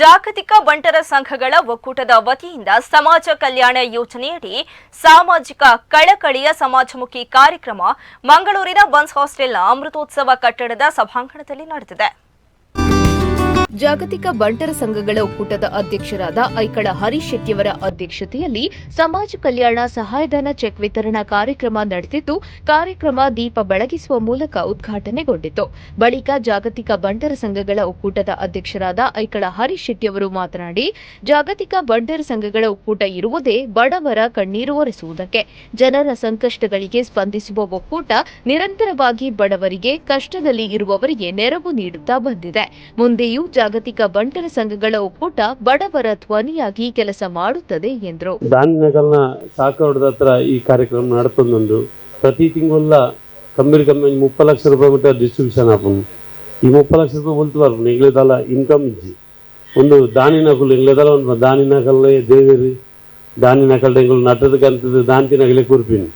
ಜಾಗತಿಕ ಬಂಟರ ಸಂಘಗಳ ಒಕ್ಕೂಟದ ವತಿಯಿಂದ ಸಮಾಜ ಕಲ್ಯಾಣ ಯೋಜನೆಯಡಿ ಸಾಮಾಜಿಕ ಕಳಕಳಿಯ ಸಮಾಜಮುಖಿ ಕಾರ್ಯಕ್ರಮ ಮಂಗಳೂರಿನ ಬನ್ಸ್ ಹಾಸ್ಟೆಲ್ನ ಅಮೃತೋತ್ಸವ ಕಟ್ಟಡದ ಸಭಾಂಗಣದಲ್ಲಿ ನಡೆದಿದೆ. ಜಾಗತಿಕ ಬಂಟರ ಸಂಘಗಳ ಒಕ್ಕೂಟದ ಅಧ್ಯಕ್ಷರಾದ ಐಕಳ ಹರೀಶ್ ಶೆಟ್ಟಿಯವರ ಅಧ್ಯಕ್ಷತೆಯಲ್ಲಿ ಸಮಾಜ ಕಲ್ಯಾಣ ಸಹಾಯಧನ ಚೆಕ್ ವಿತರಣಾ ಕಾರ್ಯಕ್ರಮ ನಡೆದಿದ್ದು, ಕಾರ್ಯಕ್ರಮ ದೀಪ ಬೆಳಗಿಸುವ ಮೂಲಕ ಉದ್ಘಾಟನೆಗೊಂಡಿತು. ಬಳಿಕ ಜಾಗತಿಕ ಬಂಟರ ಸಂಘಗಳ ಒಕ್ಕೂಟದ ಅಧ್ಯಕ್ಷರಾದ ಐಕಳ ಹರೀಶ್ ಶೆಟ್ಟಿಯವರು ಮಾತನಾಡಿ, ಜಾಗತಿಕ ಬಂಟರ ಸಂಘಗಳ ಒಕ್ಕೂಟ ಇರುವುದೇ ಬಡವರ ಕಣ್ಣೀರು ಒರೆಸುವುದಕ್ಕೆ. ಜನರ ಸಂಕಷ್ಟಗಳಿಗೆ ಸ್ಪಂದಿಸುವ ಒಕ್ಕೂಟ ನಿರಂತರವಾಗಿ ಬಡವರಿಗೆ ಕಷ್ಟದಲ್ಲಿ ಇರುವವರಿಗೆ ನೆರವು ನೀಡುತ್ತಾ ಬಂದಿದೆ. ಮುಂದೆಯೂ ಜಾಗತಿಕ ಬಂಟರ ಸಂಘಗಳ ಒಕ್ಕೂಟ ಬಡವರ ಧ್ವನಿಯಾಗಿ ಕೆಲಸ ಮಾಡುತ್ತದೆ ಎಂದರು. ದಾನಿನಗಲ್ನ ಸಾಕೋಡದ ಹತ್ರ ಈ ಕಾರ್ಯಕ್ರಮ ನಡೆಸೊಂದು ಪ್ರತಿ ತಿಂಗಳ ಕಮ್ಮಿ ಕಮ್ಮಿ ಮುಪ್ಪ ಲಕ್ಷ ರೂಪಾಯಿ ಮಟ್ಟ ಡಿಸ್ಟ್ರಿಬ್ಯೂಷನ್ ಆಪುಂಡು ಈ ಮುಪ್ಪ ಲಕ್ಷ ರೂಪಾಯಿ ಬೊಲ್ತುವಾರು ಎಂಗ್ಲೆದಲ್ಲ ಇನ್ಕಮ್ ಇಜ್ಜಿ ಒಂದು ದಾನಿನಕುಲು ಎಂಗ್ಲೆದಲ್ಲ ಒಂದು ದಾನಿನಕಲ್ಲೇ ದೇವೇರಿ. ದಾನಿನಕಲ್ ಎಂಗುಲು ನಟದ ಕಂತದ ದಾಂತಿನಗಲೇ ಕೂರ್ಪಿನಿ.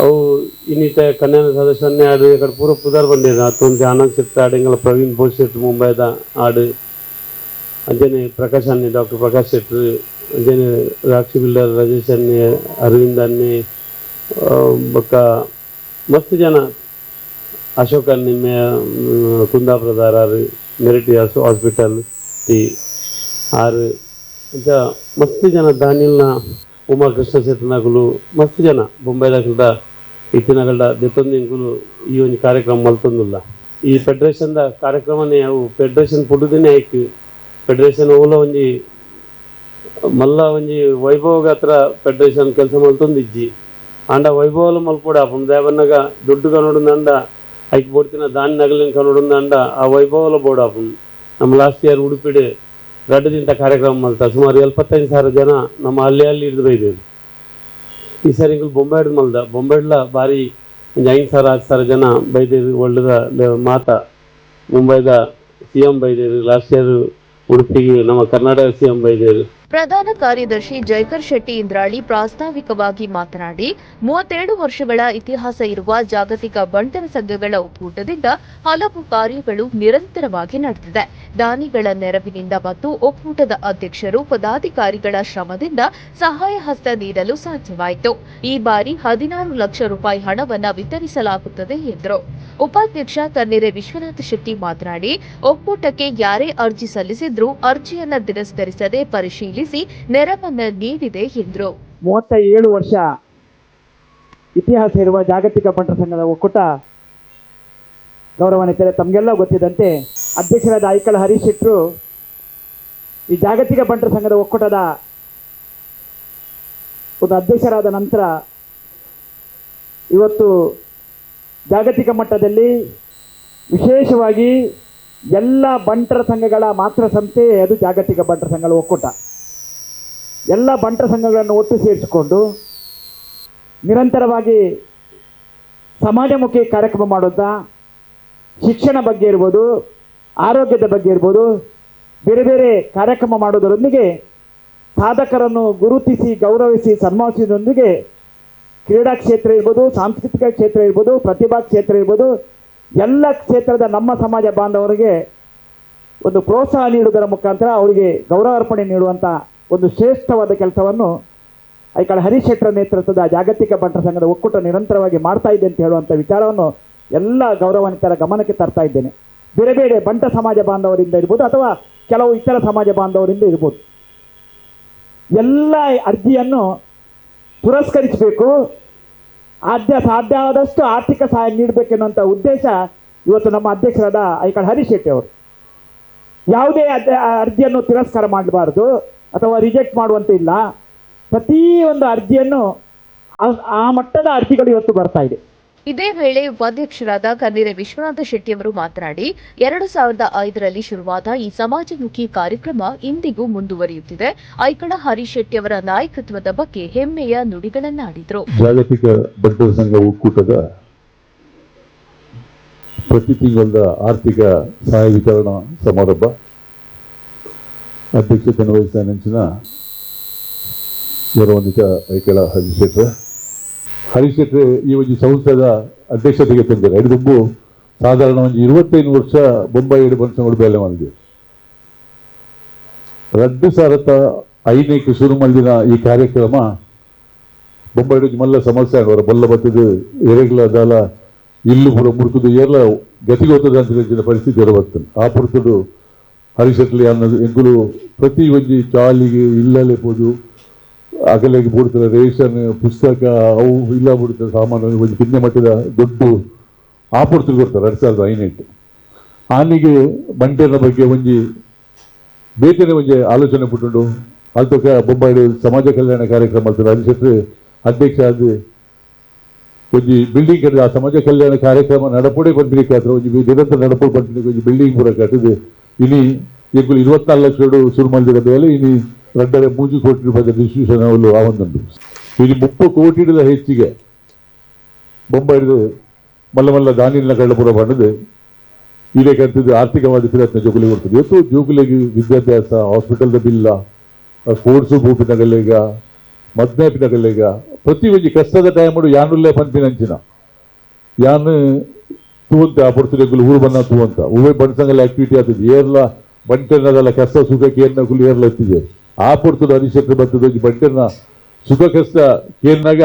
ಅವು ಇನ್ನಿತ ಕನ್ಯಾನ ಸದಸ್ಯನ್ನೇ ಆಡು ಈ ಕಡೆ ಪೂರ ಪುದಾರ್ ಬಂದಿದೆ. ಹತ್ತೊಂದು ಆನಂದ್ ಆಡು ಎಂಗಳ ಪ್ರವೀಣ್ ಬೋಸ್ ಶೆಟ್ಟಿ, ಮುಂಬೈದ ಆಡು, ಅಂಜನೆ ಪ್ರಕಾಶ್ ಅನ್ನಿ, ಡಾಕ್ಟರ್ ಪ್ರಕಾಶ್ ಶೆಟ್ಟಿ, ಅಂಜನೆ ರಾಕ್ಷಿ ಬಿಲ್ಡರ್ ರಾಜೇಶ್ ಅನ್ನಿ, ಅರವಿಂದ್ ಅನ್ನಿ ಬಕ್ಕ ಮಸ್ತ್ ಜನ. ಅಶೋಕ್ ಅನ್ನಿ, ಮೇ ಕುಂದಾಪ್ರದಾರ ಆರು, ಮೆರಿಟಿ ಹಾಸ್ಪಿಟಲ್ ಟಿ ಆರು, ಅಂತ ಮಸ್ತ್ ಜನ. ದಾನಿಲ್ನ ಉಮಾ ಕೃಷ್ಣ ಶೆಟ್ಟನಗುಲು ಮಸ್ತ್ ಜನ. ಬೊಂಬೈದಾಗಲ್ದ ಇತ್ತಿನಗಲ್ದ ದೆತ್ತೊಂದಿಂಗುಲು ಈ ಒಂದು ಕಾರ್ಯಕ್ರಮ ಮಲ್ತೊಂದುಲ್ಲ. ಈ ಫೆಡರೇಷನ್ದ ಕಾರ್ಯಕ್ರಮನೇ ಅವು ಫೆಡರೇಷನ್ ಪುಡುದಿನೇ ಆಯ್ತು ಫೆಡರೇಷನ್ ಓಲ ಒಂಜಿ, ಮಲ್ಲ ಒಂಜಿ ವೈಭವಗ ಹತ್ರ ಫೆಡರೇಷನ್ ಕೆಲಸ ಮಲ್ತೊಂದಿಜ್ಜಿ. ಆಂಡ ವೈಭವಲ ಮಲ್ಪೋಡ ಅಪ್ಪನ ದೇವನ್ನಗ ದುಡ್ಡು ಕನ್ನೋಡು ಅಂಡ ಐಕ್ ಬೋಡ್ತಿನ ದಾನಿ ನಗಲಿನ ಕನ್ನೋಡು ಅಂಡ ಆ ವೈಭವಲ ಬೋರ್ಡ್ ಅಪ್ಪನ ನಮ್ಮ ಲಾಸ್ಟ್ ಇಯರ್ ಉಡುಪಿಡೆ ಗಡ್ಡದಿಂತ ಕಾರ್ಯಕ್ರಮ ಮಲ್ತ. ಸುಮಾರು ಎಲ್ಪತ್ತೈದು ಸಾವಿರ ಜನ ನಮ್ಮ ಅಲ್ಲಿ ಅಲ್ಲಿ ಹಿಡಿದು ಬೈದೇರು ಈ ಸಾರಿ ಇಂಕಲ್ ಬೊಂಬಾಯ್ಡ್ ಮಲ್ದ. ಬೊಂಬಾಯ್ಡ್ಲ ಬಾರಿ ಜೈನ್ ಸರ್ ಹತ್ತು ಸಾವಿರ ಜನ ಬೈದೇರು ಒಳ್ಳೆದ ಮಾತ. ಮುಂಬೈದ ಸಿ ಎಂ ಬೈದೇರು ಲಾಸ್ಟ್ ಇಯರ್ ಉಡುಪಿಗೆ ನಮ್ಮ ಕರ್ನಾಟಕ ಸಿ ಎಂ ಬೈದೇರು ಪ್ರಧಾನ ಕಾರ್ಯದರ್ಶಿ ಜೈಕರ್ ಶೆಟ್ಟಿ ಇಂದ್ರಾಳಿ ಪ್ರಾಸ್ತಾವಿಕವಾಗಿ ಮಾತನಾಡಿ, ಮೂವತ್ತೆರಡು ವರ್ಷಗಳ ಇತಿಹಾಸ ಇರುವ ಜಾಗತಿಕ ಬಂಟರ ಸಂಘಗಳ ಒಕ್ಕೂಟದಿಂದ ಹಲವು ಕಾರ್ಯಗಳು ನಿರಂತರವಾಗಿ ನಡೆದಿದೆ. ದಾನಿಗಳ ನೆರವಿನಿಂದ ಮತ್ತು ಒಕ್ಕೂಟದ ಅಧ್ಯಕ್ಷರು, ಪದಾಧಿಕಾರಿಗಳ ಶ್ರಮದಿಂದ ಸಹಾಯ ಹಸ್ತ ನೀಡಲು ಸಾಧ್ಯವಾಯಿತು. ಈ ಬಾರಿ ಹದಿನಾರು ಲಕ್ಷ ರೂಪಾಯಿ ಹಣವನ್ನು ವಿತರಿಸಲಾಗುತ್ತದೆ ಎಂದರು. ಉಪಾಧ್ಯಕ್ಷ ಕನ್ನೆರೆ ವಿಶ್ವನಾಥ ಶೆಟ್ಟಿ ಮಾತನಾಡಿ, ಒಕ್ಕೂಟಕ್ಕೆ ಯಾರೇ ಅರ್ಜಿ ಸಲ್ಲಿಸಿದ್ರೂ ಅರ್ಜಿಯನ್ನು ತಿರಸ್ಕರಿಸದೆ ಪರಿಶೀಲಿಸಿ ನೆರವನ್ನ ನೀಡಿದೆ ಎಂದರು. ಮೂವತ್ತ ಏಳು ವರ್ಷ ಇತಿಹಾಸ ಇರುವ ಜಾಗತಿಕ ಬಂಟರ ಸಂಘದ ಒಕ್ಕೂಟ ಗೌರವಾನ್ವಿತರೆ ತಮಗೆಲ್ಲ ಗೊತ್ತಿದ್ದಂತೆ ಅಧ್ಯಕ್ಷರಾದ ಐಕಳ ಹರೀಶ್ ಶೆಟ್ರು ಈ ಜಾಗತಿಕ ಬಂಟರ ಸಂಘದ ಒಕ್ಕೂಟದ ಒಂದು ಅಧ್ಯಕ್ಷರಾದ ನಂತರ ಇವತ್ತು ಜಾಗತಿಕ ಮಟ್ಟದಲ್ಲಿ ವಿಶೇಷವಾಗಿ ಎಲ್ಲ ಬಂಟರ ಸಂಘಗಳ ಮಾತೃ ಸಂಸ್ಥೆ ಅದು ಜಾಗತಿಕ ಬಂಟರ ಸಂಘಗಳ ಒಕ್ಕೂಟ. ಎಲ್ಲ ಬಂಟರ ಸಂಘಗಳನ್ನು ಒಟ್ಟು ಸೇರಿಸಿಕೊಂಡು ನಿರಂತರವಾಗಿ ಸಮಾಜಮುಖಿ ಕಾರ್ಯಕ್ರಮ ಮಾಡುತ್ತಾ ಶಿಕ್ಷಣ ಬಗ್ಗೆ ಇರ್ಬೋದು, ಆರೋಗ್ಯದ ಬಗ್ಗೆ ಇರ್ಬೋದು, ಬೇರೆ ಬೇರೆ ಕಾರ್ಯಕ್ರಮ ಮಾಡೋದರೊಂದಿಗೆ ಸಾಧಕರನ್ನು ಗುರುತಿಸಿ, ಗೌರವಿಸಿ ಸನ್ಮಾನಿಸೋದರೊಂದಿಗೆ ಕ್ರೀಡಾ ಕ್ಷೇತ್ರ ಇರ್ಬೋದು, ಸಾಂಸ್ಕೃತಿಕ ಕ್ಷೇತ್ರ ಇರ್ಬೋದು, ಪ್ರತಿಭಾ ಕ್ಷೇತ್ರ ಇರ್ಬೋದು, ಎಲ್ಲ ಕ್ಷೇತ್ರದ ನಮ್ಮ ಸಮಾಜ ಬಾಂಧವರಿಗೆ ಒಂದು ಪ್ರೋತ್ಸಾಹ ನೀಡುವುದರ ಮುಖಾಂತರ ಅವರಿಗೆ ಗೌರವಾರ್ಪಣೆ ನೀಡುವಂಥ ಒಂದು ಶ್ರೇಷ್ಠವಾದ ಕೆಲಸವನ್ನು ಈ ಕಡೆ ಹರಿಶೆಟ್ಟರ ನೇತೃತ್ವದ ಜಾಗತಿಕ ಬಂಟರ ಸಂಘದ ಒಕ್ಕೂಟ ನಿರಂತರವಾಗಿ ಮಾಡ್ತಾ ಇದೆ ಅಂತ ಹೇಳುವಂಥ ವಿಚಾರವನ್ನು ಎಲ್ಲ ಗೌರವಾನ್ವಿತರ ಗಮನಕ್ಕೆ ತರ್ತಾ ಇದ್ದೇನೆ. ಬೇರೆ ಬೇರೆ ಬಂಟ ಸಮಾಜ ಬಾಂಧವರಿಂದ ಇರ್ಬೋದು ಅಥವಾ ಕೆಲವು ಇತರ ಸಮಾಜ ಬಾಂಧವರಿಂದ ಇರ್ಬೋದು. ಎಲ್ಲ ಅರ್ಜಿಯನ್ನು ಪುರಸ್ಕರಿಸಬೇಕು. ಆದ್ಯ ಸಾಧ್ಯ ಆದಷ್ಟು ಆರ್ಥಿಕ ಸಹಾಯ ನೀಡಬೇಕೆನ್ನುವಂಥ ಉದ್ದೇಶ ಇವತ್ತು ನಮ್ಮ ಅಧ್ಯಕ್ಷರಾದ ಐಕಳ ಹರೀಶ್ ಶೆಟ್ಟಿ ಅವರು. ಯಾವುದೇ ಅರ್ಜಿಯನ್ನು ತಿರಸ್ಕಾರ ಮಾಡಬಾರ್ದು. ಅಥವಾ ರಿಜೆಕ್ಟ್ ಮಾಡುವಂತೆ ಇಲ್ಲ. ಒಂದು ಅರ್ಜಿಯನ್ನು ಆ- ಆ ಮಟ್ಟದ ಅರ್ಜಿಗಳು ಇವತ್ತು ಬರ್ತಾ ಇದೆ. ಇದೇ ವೇಳೆ ಉಪಾಧ್ಯಕ್ಷರಾದ ಕನ್ನೀರ ವಿಶ್ವನಾಥ ಶೆಟ್ಟಿಯವರು ಮಾತನಾಡಿ ಎರಡು ಸಾವಿರದ ಐದರಲ್ಲಿ ಶುರುವಾದ ಈ ಸಮಾಜಮುಖಿ ಕಾರ್ಯಕ್ರಮ ಇಂದಿಗೂ ಮುಂದುವರಿಯುತ್ತಿದೆ. ಐಕಳ ಹರೀಶ್ ಶೆಟ್ಟಿಯವರ ನಾಯಕತ್ವದ ಬಗ್ಗೆ ಹೆಮ್ಮೆಯ ನುಡಿಗಳನ್ನಾಡಿದರು. ಜಾಗತಿಕ ಬಡ್ಡರ ಸಂಘ ಒಕ್ಕೂಟದ ಪ್ರತಿ ತಿಂಗಳ ಆರ್ಥಿಕ ಸಹಾಯ ವಿತರಣಾ ಸಮಾರಂಭ. ಅಧ್ಯಕ್ಷತೆಯನ್ನು ವಹಿಸಿದ ನೆಂಚಿನ ಗೌರವಾನ್ವಿತ ಐಕೆಳ ಹರೀಶ್ ಹರಿಶೇಟ್ರೆ ಈ ಒಂದು ಸಂಸ್ಥೆದ ಅಧ್ಯಕ್ಷತೆಗೆ ತಂದಿದ್ದಾರೆ. ಹಿಡಿದುಬ್ಬು ಸಾಧಾರಣ ಒಂದು ಇರುವತ್ತೈದು ವರ್ಷ ಬೊಂಬಾಯಿ ಹಿಡಿದು ಬಂದು ಬೇಲೆ ಮಾಡಿದೆ. ರಡ್ಡು ಸಾರತ ಐನೇಕ ಶುರು ಮಾಡಿದ ಈ ಕಾರ್ಯಕ್ರಮ ಬೊಂಬಾಯಿ ಮಲ್ಲ ಸಮಸ್ಯೆ ಆಗೋರ ಬಲ್ಲ ಬತ್ತದ ಎರಗ್ಲ ದಾಲ ಇಲ್ಲು ಕೂಡ ಮುಡುಕುದು ಎಲ್ಲ ಗತಿಗೋತದ ಅಂತ ಪರಿಸ್ಥಿತಿ ಇರಬರ್ತದೆ ಆ ಪುರುಷರು ಹರಿಶಟ್ಲಿ ಅನ್ನೋದು ಎಂಕುಲು ಪ್ರತಿ ಒಂಜಿ ಚಾಲಿಗೆ ಇಲ್ಲಲೆ ಪೋದು, ಅಗಲಿಗೆ ರೇಷನ್, ಪುಸ್ತಕ, ಅವು ಇಲ್ಲ ಬಿಡ್ತಾರೆ ಸಾಮಾನು ಒಂದು ಕಿನ್ನೆ ಮಟ್ಟದ ದೊಡ್ಡ ಆಪೂರ್ತಿ ಕೊಡ್ತಾರೆ, ಎರಡು ಸಾವಿರದ ಐನೆಂಟು ಆನಿಗೆ ಬಂಟೆನ ಬಗ್ಗೆ ಒಂಜಿ ಬೇತನೆ ಒಂಜಿ ಆಲೋಚನೆ ಪುಟ್ಟುಂಡು. ಅಲ್ತಕ ಬೊಂಬಾಡಿ ಸಮಾಜ ಕಲ್ಯಾಣ ಕಾರ್ಯಕ್ರಮ ರಾಜಶೇಖರ್ ಅಧ್ಯಕ್ಷ ಆದ ಒಂಜಿ ಬಿಲ್ಡಿಂಗ್ ಕಟ್ಟಿದೆ, ಆ ಸಮಾಜ ಕಲ್ಯಾಣ ಕಾರ್ಯಕ್ರಮ ನಡಪಡೆ ಬಂದ್ಬಿಡಿ ಕಾತ್ರ ಒಂಜಿ ನಿರಂತರ ನಡಪಡೆ ಬಂದ್ಬಿಡಿ ಒಂಜಿ ಬಿಲ್ಡಿಂಗ್ ಪೂರ ಕಟ್ಟಿದೆ. ಇನಿ ಇರುವತ್ನಾಲ್ಕು ಲಕ್ಷ ಶುರು ಮಾಡಿದ ಮೇಲೆ ಇನಿ ಎರಡರೆ ಮೂಜು ಕೋಟಿ ರೂಪಾಯಿ ಡಿಸ್ಟ್ರಿಬ್ಯೂಷನ್ ಆ ಆವಂದುಂಡು ಇಲ್ಲಿ ಮುಪ್ಪು ಕೋಟಿದ ಹೆಚ್ಚಿಗೆ ಬೊಂಬಾಯಿದು ಮಲ್ಲ ಮಲ್ಲ ದಾನಿನ ಕಳ್ಳಪುರ ಪಡೆದು ಇದೇ ಕಟ್ಟಿದ್ದು ಆರ್ಥಿಕವಾದ ಪ್ರಯತ್ನ ಜೋಗುಲಿ ಕೊಡ್ತದೆ. ಇವತ್ತು ಜೋಗುಲಿಗೆ ವಿದ್ಯಾಭ್ಯಾಸ ಹಾಸ್ಪಿಟಲ್ದ ಬಿಲ್ಲ ಸ್ಪೋರ್ಟ್ಸ್ ಬೂಪಿನ ಗಲ್ಲೆಗ ಮದ್ನಾಪಿನ ಗಲ್ಲೆಗ ಪ್ರತಿ ಒಂದು ಕಷ್ಟದ ಟೈಮಡು ಯಾನುಲ್ಲೇ ಪಂಪಿನಂಚಿನ ಯಾನ್ ತೂವಂತೆ ಆ ಪಡ್ತಿರೆಗುಲು ಊರು ಬಂದ ತೂವಂತ. ಹೂವೆ ಬಣ್ಸಂಗಲ್ಲ ಆಕ್ಟಿವಿಟಿ ಆಗ್ತದೆ. ಏರ್ಲ ಬಂಟೆನದಲ್ಲ ಕಷ್ಟ ಸುಖ ಕೇರ್ನ ಕುಲು ಏರ್ಲ ಎತ್ತಿದೆ. ಆ ಪಡ್ತದ ಅನಿಶಕ್ತಿ ಬರ್ತದೆ ಬಂಟೆನ ಸುಖ ಕಷ್ಟ ಕೇರ್ನಾಗ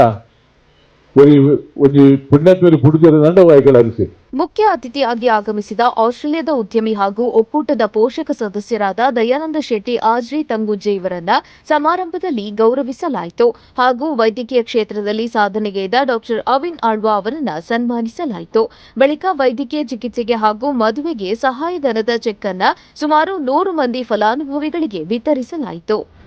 ಮುಖ್ಯ ಅತಿಥಿಯಾಗಿ ಆಗಮಿಸಿದ ಆಸ್ಟ್ರೇಲಿಯಾದ ಉದ್ಯಮಿ ಹಾಗೂ ಒಕ್ಕೂಟದ ಪೋಷಕ ಸದಸ್ಯರಾದ ದಯಾನಂದ ಶೆಟ್ಟಿ ಆಜ್ರಿ ತಂಗುಜ್ಜೆ ಇವರನ್ನ ಸಮಾರಂಭದಲ್ಲಿ ಗೌರವಿಸಲಾಯಿತು ಹಾಗೂ ವೈದ್ಯಕೀಯ ಕ್ಷೇತ್ರದಲ್ಲಿ ಸಾಧನೆಗೈದ ಡಾಕ್ಟರ್ ಅವಿನ್ ಆಳ್ವಾ ಅವರನ್ನ ಸನ್ಮಾನಿಸಲಾಯಿತು. ಬಳಿಕ ವೈದ್ಯಕೀಯ ಚಿಕಿತ್ಸೆಗೆ ಹಾಗೂ ಮದುವೆಗೆ ಸಹಾಯಧನದ ಚೆಕ್ ಅನ್ನ ಸುಮಾರು ನೂರು ಮಂದಿ ಫಲಾನುಭವಿಗಳಿಗೆ ವಿತರಿಸಲಾಯಿತು.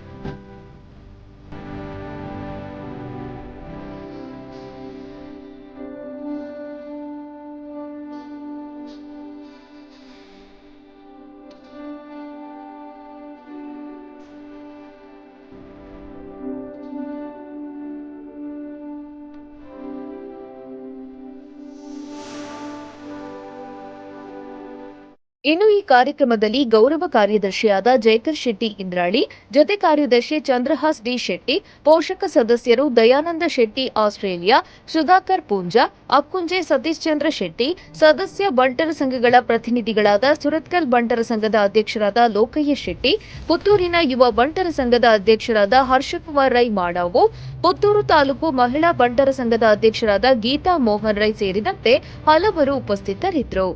ಇನ್ನು ಈ ಕಾರ್ಯಕ್ರಮದಲ್ಲಿ ಗೌರವ ಕಾರ್ಯದರ್ಶಿಯಾದ ಜಯಕರ್ ಶೆಟ್ಟಿ ಇಂದ್ರಾಳಿ, ಜೊತೆ ಕಾರ್ಯದರ್ಶಿ ಚಂದ್ರಹಾಸ್ ಡಿ ಶೆಟ್ಟಿ, ಪೋಷಕ ಸದಸ್ಯರು ದಯಾನಂದ ಶೆಟ್ಟಿ ಆಸ್ಟ್ರೇಲಿಯಾ, ಸುಧಾಕರ್ ಪೂಂಜಾ, ಅಕ್ಕುಂಜೆ ಸತೀಶ್ ಚಂದ್ರ ಶೆಟ್ಟಿ, ಸದಸ್ಯ ಬಂಟರ ಸಂಘಗಳ ಪ್ರತಿನಿಧಿಗಳಾದ ಸುರತ್ಕಲ್ ಬಂಟರ ಸಂಘದ ಅಧ್ಯಕ್ಷರಾದ ಲೋಕಯ್ಯ ಶೆಟ್ಟಿ, ಪುತ್ತೂರಿನ ಯುವ ಬಂಟರ ಸಂಘದ ಅಧ್ಯಕ್ಷರಾದ ಹರ್ಷಕುಮಾರ್ ರೈ ಮಾಡಾವು, ಪುತ್ತೂರು ತಾಲೂಕು ಮಹಿಳಾ ಬಂಟರ ಸಂಘದ ಅಧ್ಯಕ್ಷರಾದ ಗೀತಾ ಮೋಹನ್ ರೈ ಸೇರಿದಂತೆ ಹಲವರು ಉಪಸ್ಥಿತರಿದ್ದರು.